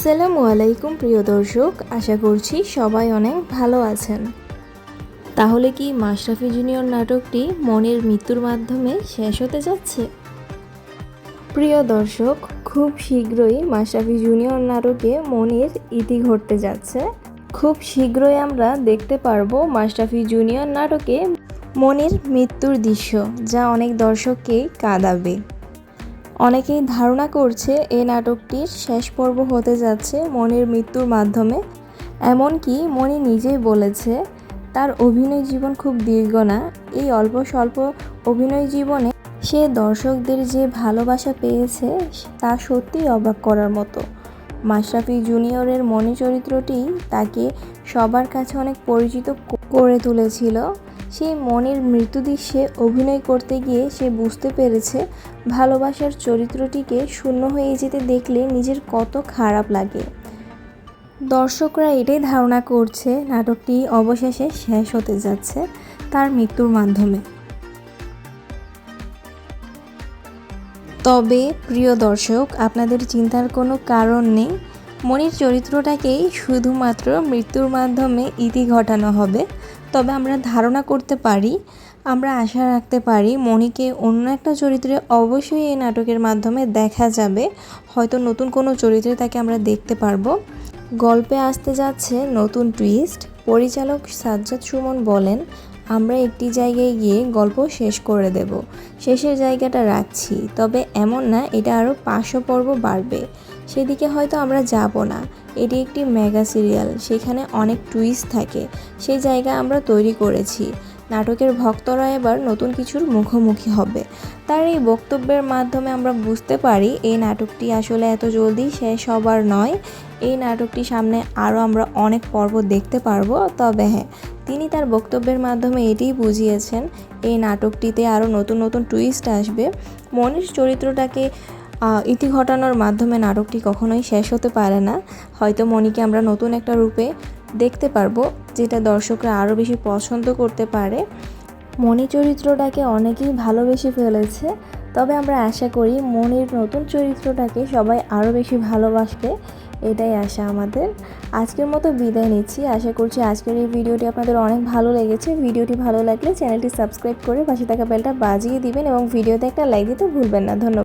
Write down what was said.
আসসালামু আলাইকুম, প্রিয় দর্শক। আশা করছি সবাই অনেক ভালো আছেন। তাহলে কি মাশরাফি জুনিয়র নাটকটি মনের মৃত্যুর মাধ্যমে শেষ হতে যাচ্ছে? প্রিয় দর্শক, খুব শীঘ্রই মাশরাফি জুনিয়র নাটকে মনের ইতি ঘটতে যাচ্ছে। খুব শীঘ্রই আমরা দেখতে পারব মাশরাফি জুনিয়র নাটকে মনের মৃত্যুর দৃশ্য, যা অনেক দর্শককেই কাঁদাবে। অনেকেই ধারণা করছে এই নাটকটির শেষ পর্ব হতে যাচ্ছে মনির মৃত্যুর মাধ্যমে। এমনকি মনি নিজেই বলেছে, তার অভিনয় জীবন খুব দীর্ঘ না। এই অল্প স্বল্প অভিনয় জীবনে সে দর্শকদের যে ভালোবাসা পেয়েছে, তা সত্যিই অবাক করার মতো। মাশরাফি জুনিয়রের মনি চরিত্রটি তাকে সবার কাছে অনেক পরিচিত করে তুলেছিল। সেই মনের মৃত্যু দৃশ্যে অভিনয় করতে গিয়ে সে বুঝতে পেরেছে ভালোবাসার চরিত্রটিকে শূন্য হয়ে যেতে দেখলে নিজের কত খারাপ লাগে। দর্শকরা এটাই ধারণা করছে, নাটকটি অবশেষে শেষ হতে যাচ্ছে তার মৃত্যুর মাধ্যমে। তবে প্রিয় দর্শক, আপনাদের চিন্তার কোনো কারণ নেই। মনির চরিত্রটাকেই শুধুমাত্র মৃত্যুর মাধ্যমে ইতি ঘটানো হবে। তবে আমরা ধারণা করতে পারি, আমরা আশা রাখতে পারি মণিকে অন্য একটা চরিত্রে অবশ্যই এই নাটকের মাধ্যমে দেখা যাবে। হয়তো নতুন কোনো চরিত্রে তাকে আমরা দেখতে পারব। গল্পে আসতে যাচ্ছে নতুন টুইস্ট পরিচালক সাজ্জাদ সুমন বলেন, আমরা একটি জায়গায় গিয়ে গল্প শেষ করে দেব। শেষের জায়গাটা রাখছি। তবে এমন না, এটা আরও পাঁচশো পর্ব বাড়বে। সেদিকে হয়তো আমরা যাব না। এটি একটি মেগা সিরিয়াল, সেখানে অনেক টুইস্ট থাকে। সেই জায়গা আমরা তৈরি করেছি। নাটকের ভক্তরা এবার নতুন কিছুর মুখোমুখি হবে। তার এই বক্তব্যের মাধ্যমে আমরা বুঝতে পারি, এই নাটকটি আসলে এত জলদি শেষ হবার নয়। এই নাটকটি সামনে আরও আমরা অনেক পর্ব দেখতে পারব। তবে হ্যাঁ তিনি তার বক্তব্যের মাধ্যমে এটিই বুঝিয়েছেন, এই নাটকটিতে আরও নতুন নতুন টুইস্ট আসবে। মনীষ চরিত্রটাকে ইতি ঘটানোর মাধ্যমে নাটকটি কখনোই শেষ হতে পারে না। হয়তো মণিকে আমরা নতুন একটা রূপে দেখতে পারব, যেটা দর্শকরা আরও বেশি পছন্দ করতে পারে। মণি চরিত্রটাকে অনেকেই ভালোবেসে ফেলেছে, তবে আমরা আশা করি মনির নতুন চরিত্রটাকে সবাই আরও বেশি ভালোবাসবে, এটাই আশা আমাদের। আজকের মতো বিদায় নিচ্ছি। আশা করছি আজকের এই ভিডিওটি আপনাদের অনেক ভালো লেগেছে। ভিডিওটি ভালো লাগলে চ্যানেলটি সাবস্ক্রাইব করে পাশে থাকা বেলটা বাজিয়ে দিবেন এবং ভিডিওতে একটা লাইক দিতে ভুলবেন না। ধন্যবাদ।